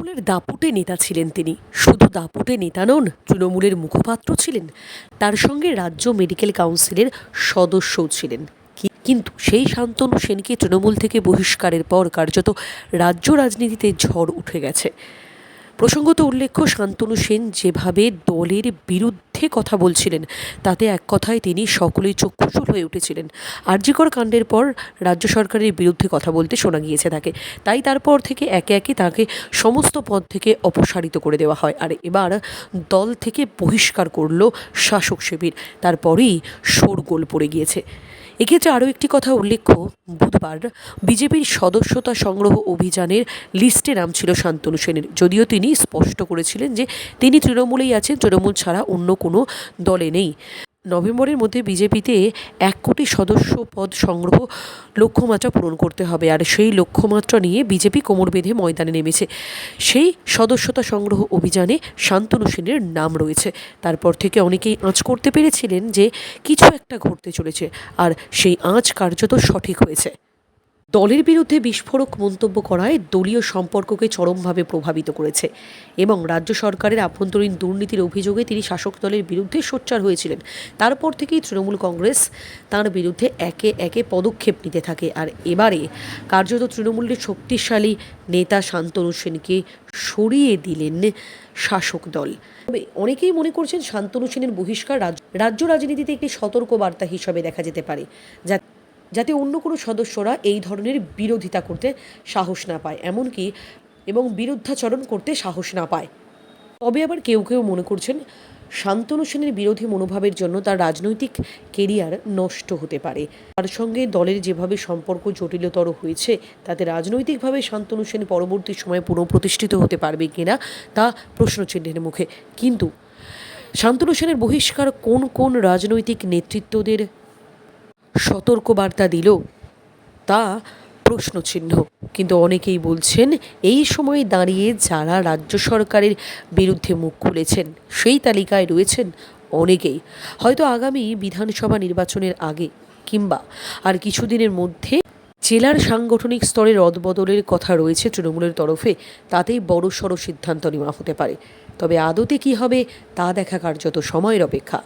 তৃণমূলের দাপুটে নেতা ছিলেন তিনি। শুধু দাপুটে নেতা নন, তৃণমূলের মুখপাত্র ছিলেন। তার সঙ্গে রাজ্য মেডিকেল কাউন্সিলের সদস্যও ছিলেন। কিন্তু সেই শান্তনু সেনকে তৃণমূল থেকে বহিষ্কারের পর কার্যত রাজ্য রাজনীতিতে ঝড় উঠে গেছে। প্রসঙ্গত উল্লেখ্য, শান্তনু সেন যেভাবে দলের বিরুদ্ধে কথা বলছিলেন। তাতে এক কথায় তিনি সকলেই চক্ষুশূল হয়ে উঠেছিলেন। আর্যিকর কাণ্ডের পর রাজ্য সরকারের বিরুদ্ধে কথা বলতে শোনা গিয়েছে তাকে। তাই তারপর থেকে একে একে তাকে সমস্ত পদ থেকে অপসারিত করে দেওয়া হয়। আর এবার দল থেকে বহিষ্কার করল শাসক শিবির। তারপরেই শোরগোল পড়ে গিয়েছে। এক্ষেত্রে আরও একটি কথা উল্লেখ্য, বুধবার বিজেপির সদস্যতা সংগ্রহ অভিযানের লিস্টে নাম ছিল শান্তনু সেনের। যদিও তিনি স্পষ্ট করেছিলেন যে তিনি তৃণমূলেই আছেন, তৃণমূল ছাড়া অন্য কোনো দলে নেই। নভেম্বরের মধ্যে বিজেপিতে এক কোটি সদস্য পদ সংগ্রহ লক্ষ্যমাত্রা পূরণ করতে হবে। আর সেই লক্ষ্যমাত্রা নিয়ে বিজেপি কোমর বেঁধে ময়দানে নেমেছে। সেই সদস্যতা সংগ্রহ অভিযানে শান্তনু সেনের নাম রয়েছে। তারপর থেকে অনেকেই আঁচ করতে পেরেছিলেন যে কিছু একটা ঘটতে চলেছে। আর সেই আঁচ কার্যত সঠিক হয়েছে। দলের বিরুদ্ধে বিস্ফোরক মন্তব্য করায় দলীয় সম্পর্ককে চরমভাবে প্রভাবিত করেছে এবং রাজ্য সরকারের আভ্যন্তরীণ দুর্নীতির অভিযোগে তিনি শাসক দলের বিরুদ্ধে সোচ্চার হয়েছিলেন। তারপর থেকেই তৃণমূল কংগ্রেস তার বিরুদ্ধে একে একে পদক্ষেপ নিতে থাকে। আর এবারে কার্যত তৃণমূলের শক্তিশালী নেতা শান্তনু সেনকে সরিয়ে দিলেন শাসক দল। তবে অনেকেই মনে করছেন শান্তনু সেনের বহিষ্কার রাজ- রাজ্য রাজনীতিতে একটি সতর্ক বার্তা হিসাবে দেখা যেতে পারে, যা যাতে অন্য কোনো সদস্যরা এই ধরনের বিরোধিতা করতে সাহস না পায়, এমনকি এবং বিরুদ্ধাচরণ করতে সাহস না পায়। তবে আবার কেউ কেউ মনে করছেন, শান্তনু সেনের বিরোধী মনোভাবের জন্য তার রাজনৈতিক কেরিয়ার নষ্ট হতে পারে। তার সঙ্গে দলের যেভাবে সম্পর্ক জটিলতর হয়েছে, তাতে রাজনৈতিকভাবে শান্তনু সেন পরবর্তী সময়ে পুনঃপ্রতিষ্ঠিত হতে পারবে কিনা, তা প্রশ্নচিহ্নের মুখে। কিন্তু শান্তনু সেনের বহিষ্কার কোন কোন রাজনৈতিক নেতৃত্বদের সতর্কবার্তা দিল। তা প্রশ্নচিহ্ন। কিন্তু অনেকেই বলছেন, এই সময়ে দাঁড়িয়ে যারা রাজ্য সরকারের বিরুদ্ধে মুখ খুলেছেন, সেই তালিকায় রয়েছেন অনেকেই। হয়তো আগামী বিধানসভা নির্বাচনের আগে কিংবা আর কিছুদিনের মধ্যে জেলার সাংগঠনিক স্তরে রদবদলের কথা রয়েছে তৃণমূলের তরফে, তাতেই বড়সড় সিদ্ধান্ত নেওয়া হতে পারে। তবে আদতে কী হবে, তা দেখা কার্যত সময়ের অপেক্ষা।